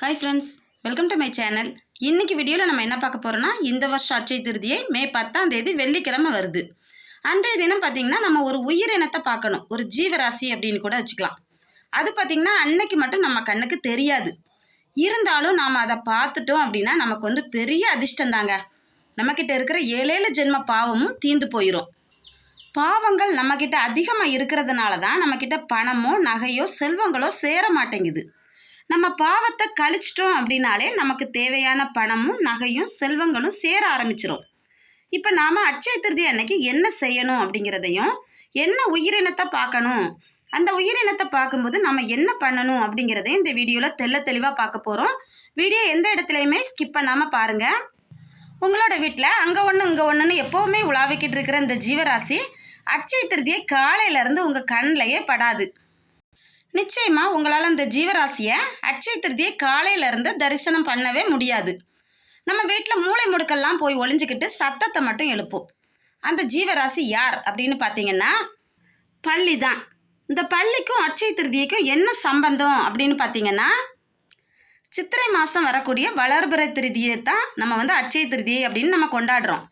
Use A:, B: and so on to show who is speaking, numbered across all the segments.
A: Hi friends welcome to my channel இன்றைக்கி வீடியோவில் நம்ம என்ன பார்க்க போகிறோம்னா இந்த வருஷம் அட்சய திருதியை மே பத்தாம் தேதி வெள்ளிக்கிழமை வருது. அன்றைய தினம் பார்த்திங்கன்னா நம்ம ஒரு உயிரினத்தை பார்க்கணும். ஒரு ஜீவராசி அப்படின்னு கூட வச்சுக்கலாம். அது பார்த்திங்கன்னா அன்னைக்கு மட்டும் நம்ம கண்ணுக்கு தெரியாது. இருந்தாலும் நாம் அதை பார்த்துட்டோம் அப்படின்னா நமக்கு வந்து பெரிய அதிர்ஷ்டம் தாங்க. நம்மக்கிட்ட இருக்கிற ஏழேழு ஜென்ம பாவமும் தீந்து போயிடும் பாவங்கள் நம்மக்கிட்ட அதிகமாக இருக்கிறதுனால தான் நம்மக்கிட்ட பணமோ நகையோ செல்வங்களோ சேர மாட்டேங்குது. நம்ம பாவத்தை கழிச்சிட்டோம் அப்படின்னாலே நமக்கு தேவையான பணமும் நகையும் செல்வங்களும் சேர ஆரம்பிச்சிடும் இப்போ நாம் அட்சய திருதி அன்னைக்கு என்ன செய்யணும் அப்படிங்கிறதையும் என்ன உயிரினத்தை பார்க்கணும் அந்த உயிரினத்தை பார்க்கும்போது நம்ம என்ன பண்ணணும் அப்படிங்கிறதையும் இந்த வீடியோவில் தெள்ள தெளிவாக பார்க்க போகிறோம் வீடியோ எந்த இடத்துலையுமே ஸ்கிப் பண்ணாமல் பாருங்கள் உங்களோட வீட்டில் அங்கே ஒன்று இங்கே ஒன்றுன்னு எப்போவுமே உலாவிக்கிட்டு இருக்கிற இந்த ஜீவராசி அட்சய திருதியை காலையிலேருந்து உங்கள் கண்ணிலையே படாது. நிச்சயமா உங்களால் அந்த ஜீவராசியை அட்சய திருதியை காலையிலேருந்து தரிசனம் பண்ணவே முடியாது. நம்ம வீட்டில் மூளை முடுக்கெல்லாம் போய் ஒளிஞ்சிக்கிட்டு சத்தத்தை மட்டும் எழுப்போம். அந்த ஜீவராசி யார் அப்படின்னு பார்த்தீங்கன்னா பள்ளி தான் இந்த பள்ளிக்கும் அட்சய திருதியைக்கும் என்ன சம்பந்தம் அப்படின்னு பார்த்தீங்கன்னா சித்திரை மாதம் வரக்கூடிய வளர்பிற திருதியை தான் நம்ம வந்து அட்சய திருதியை அப்படின்னு நம்ம கொண்டாடுறோம்.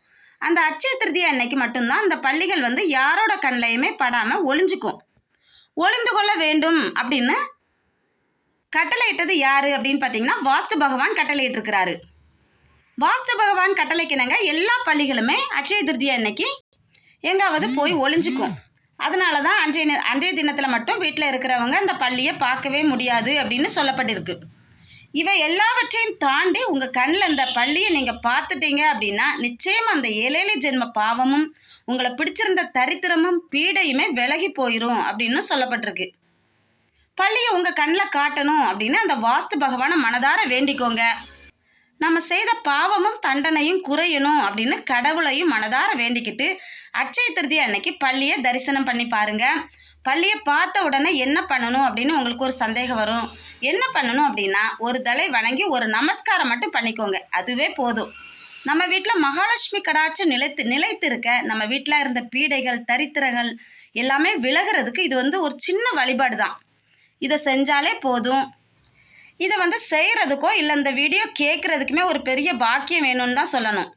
A: அந்த அட்சய திருதியை அன்னைக்கு மட்டும்தான் அந்த பள்ளிகள் வந்து யாரோட கண்ணிலையுமே படாமல் ஒளிஞ்சுக்கும். ஒளிந்து கொள்ள வேண்டும் அப்படின்னு கட்டளையிட்டது யாரு அப்படின்னு பார்த்தீங்கன்னா வாஸ்து பகவான் கட்டளையிட்டிருக்கிறாரு. வாஸ்து பகவான் கட்டளைக்கிணங்க எல்லா பள்ளிகளுமே அட்சய திருதியா அன்னைக்கு எங்காவது போய் ஒளிஞ்சுக்கும். அதனால தான் அன்றைய நி- அன்றைய தினத்தில் மட்டும் வீட்டில் இருக்கிறவங்க அந்த பள்ளியை பார்க்கவே முடியாது அப்படின்னு சொல்லப்பட்டிருக்கு. இவை எல்லாவற்றையும் தாண்டி உங்கள் கண்ணில் இந்த பள்ளியை நீங்கள் பார்த்துட்டீங்க அப்படின்னா நிச்சயம் அந்த ஏழேலி ஜென்ம பாவமும் உங்களை பிடிச்சிருந்த தரித்திரமும் பீடையுமே விலகி போயிடும் அப்படின்னு சொல்லப்பட்டிருக்கு. பள்ளியை உங்கள் கண்ணில் காட்டணும் அப்படின்னு அந்த வாஸ்து பகவானை மனதார வேண்டிக்கோங்க. நம்ம செய்த பாவமும் தண்டனையும் குறையணும் அப்படின்னு கடவுளையும் மனதார வேண்டிக்கிட்டு அட்சய திருதி அன்னைக்கு பள்ளியை தரிசனம் பண்ணி பாருங்கள் பள்ளியை பார்த்த உடனே என்ன பண்ணணும் அப்படின்னு உங்களுக்கு ஒரு சந்தேகம் வரும். என்ன பண்ணணும் அப்படின்னா ஒரு தலை வணங்கி ஒரு நமஸ்காரம் மட்டும் பண்ணிக்கோங்க. அதுவே போதும். நம்ம வீட்டில் மகாலட்சுமி கடாட்சம் நிலைத்து நிலைத்திருக்க நம்ம வீட்டில் இருந்த பீடைகள் தரித்திரங்கள் எல்லாமே விலகிறதுக்கு இது வந்து ஒரு சின்ன வழிபாடு தான். இதை செஞ்சாலே போதும். இதை வந்து செய்கிறதுக்கோ இல்லை இந்த வீடியோ கேட்குறதுக்குமே ஒரு பெரிய பாக்கியம் வேணும்னு தான் சொல்லணும்.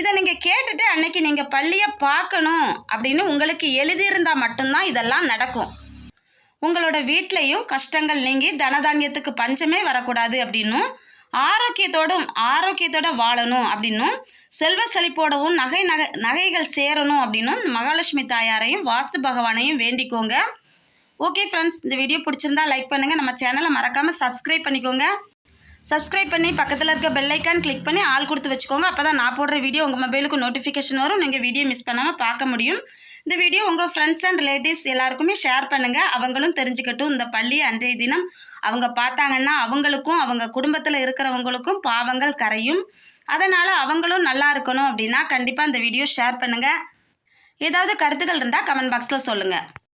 A: இதை நீங்கள் கேட்டுட்டு அன்னைக்கு நீங்கள் பள்ளியை பார்க்கணும் அப்படின்னு உங்களுக்கு எழுதியிருந்தால் மட்டும்தான் இதெல்லாம் நடக்கும். உங்களோட வீட்லேயும் கஷ்டங்கள் நீங்கி தனதானியத்துக்கு பஞ்சமே வரக்கூடாது அப்படின்னும் ஆரோக்கியத்தோடும் ஆரோக்கியத்தோட வாழணும் அப்படின்னும் செல்வ செழிப்போடவும் நகை நகை நகைகள் சேரணும் அப்படின்னும் மகாலட்சுமி தாயாரையும் வாஸ்து பகவானையும் வேண்டிக்கோங்க. ஓகே ஃப்ரெண்ட்ஸ் இந்த வீடியோ பிடிச்சிருந்தா லைக் பண்ணுங்கள் நம்ம சேனலை மறக்காமல் சப்ஸ்கிரைப் பண்ணிக்கோங்க. சப்ஸ்கிரைப் பண்ணி பக்கத்தில் இருக்க பெல்லைக்கான் கிளிக் பண்ணி ஆள் கொடுத்து வச்சுக்கோங்க. அப்போ தான் நான் போடுற வீடியோ உங்கள் மொபைலுக்கு நோட்டிஃபிகேஷன் வரும். நீங்கள் வீடியோ மிஸ் பண்ணாமல் பார்க்க முடியும். இந்த வீடியோ உங்கள் ஃப்ரெண்ட்ஸ் அண்ட் ரிலேட்டிவ்ஸ் எல்லாருக்குமே ஷேர் பண்ணுங்கள் அவங்களும் தெரிஞ்சுக்கட்டும். இந்த பள்ளி அன்றைய தினம் அவங்க பார்த்தாங்கன்னா அவங்களுக்கும் அவங்க குடும்பத்தில் இருக்கிறவங்களுக்கும் பாவங்கள் கரையும். அதனால் அவங்களும் நல்லா இருக்கணும் அப்படின்னா கண்டிப்பாக இந்த வீடியோ ஷேர் பண்ணுங்கள் ஏதாவது கருத்துக்கள் இருந்தால் கமெண்ட் பாக்ஸில் சொல்லுங்கள்